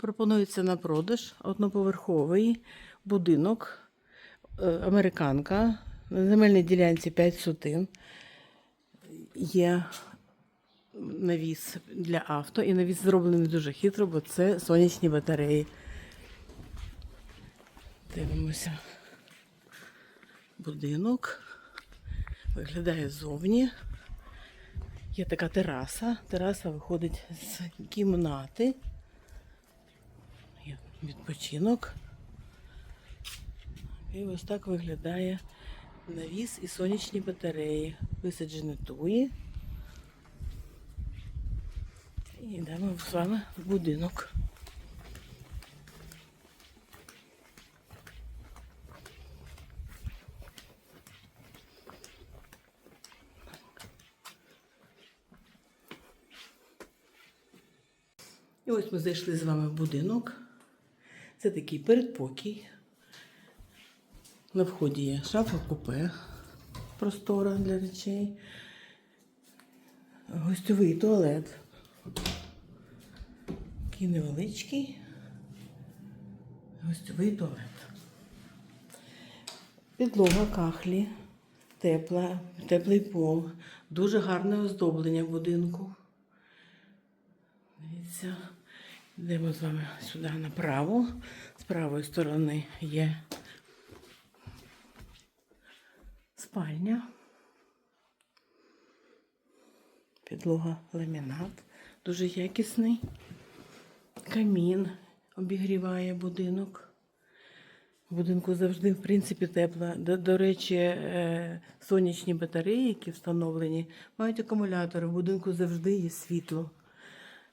Пропонується на продаж одноповерховий будинок, е, американка. На земельній ділянці 5 сотин. Є навіс для авто, і навіс зроблений дуже хитро, бо це сонячні батареї. Дивимося. Будинок. Виглядає ззовні. Є така тераса. Тераса виходить з кімнати. Відпочинок. І ось так виглядає навіс і сонячні батареї. Висаджені туї. І йдемо з вами в будинок. І ось ми зайшли з вами в будинок. Це такий передпокій. На вході є шафа купе, простора для речей, гостьовий туалет. Такий невеличкий гостьовий туалет. Підлога кахлі, тепла, теплий пол, дуже гарне оздоблення будинку. Дивіться, йдемо з вами сюди направо. З правої сторони є спальня. Підлога ламінат, дуже якісний. Камін обігріває будинок. В будинку завжди, в принципі, тепло. До, до речі, е, сонячні батареї, які встановлені, мають акумулятори. В будинку завжди є світло.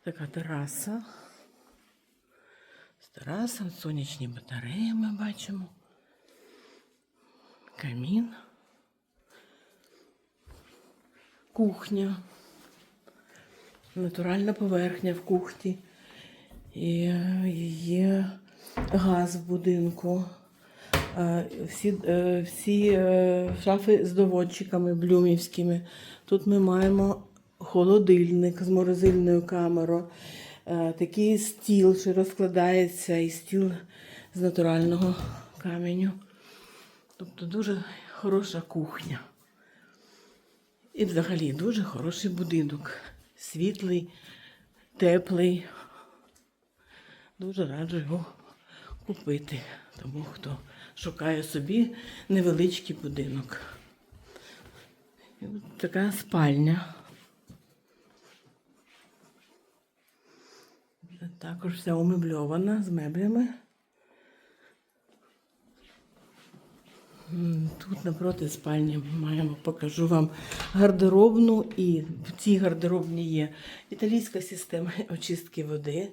Така тераса. З сонячні батареї ми бачимо. Камін. Кухня. Натуральна поверхня в кухні. І е, є газ в будинку. Е, Всі, е, всі шафи з доводчиками блюмівськими. Тут ми маємо холодильник з морозильною камерою. Е, Такий стіл, що розкладається, і стіл з натурального каменю. Тобто дуже хороша кухня. І взагалі дуже хороший будинок. Світлий, теплий. Дуже раджу його купити. Тому хто шукає собі невеличкий будинок. Така спальня. Також вся умебльована з меблями. Тут напроти спальні маємо, покажу вам гардеробну, і в цій гардеробні є італійська система очистки води,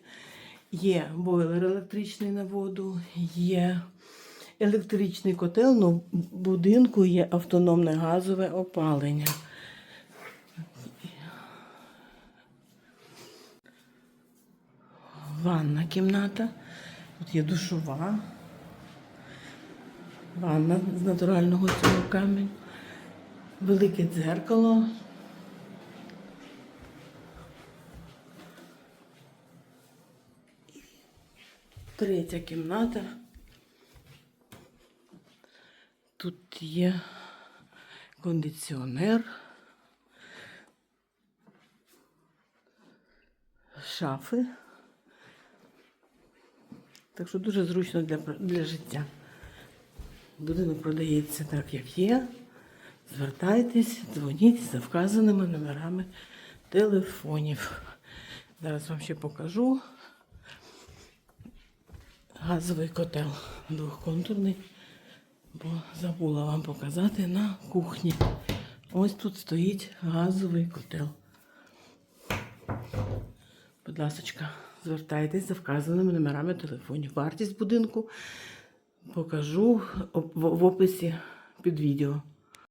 є бойлер електричний на воду, є електричний котел, ну в будинку є автономне газове опалення. Ванна кімната, тут є душова. Ванна з натурального цього каменю. Велике дзеркало. Третя кімната. Тут є кондиціонер. Шафи. Так що дуже зручно для, для життя. Будинок продається так, як є. Звертайтесь, дзвоніть за вказаними номерами телефонів. Зараз вам ще покажу. Газовий котел двохконтурний, бо забула вам показати на кухні. Ось тут стоїть газовий котел. Будь ласка, звертайтесь за вказаними номерами телефонів. Вартість будинку покажу в описі під відео.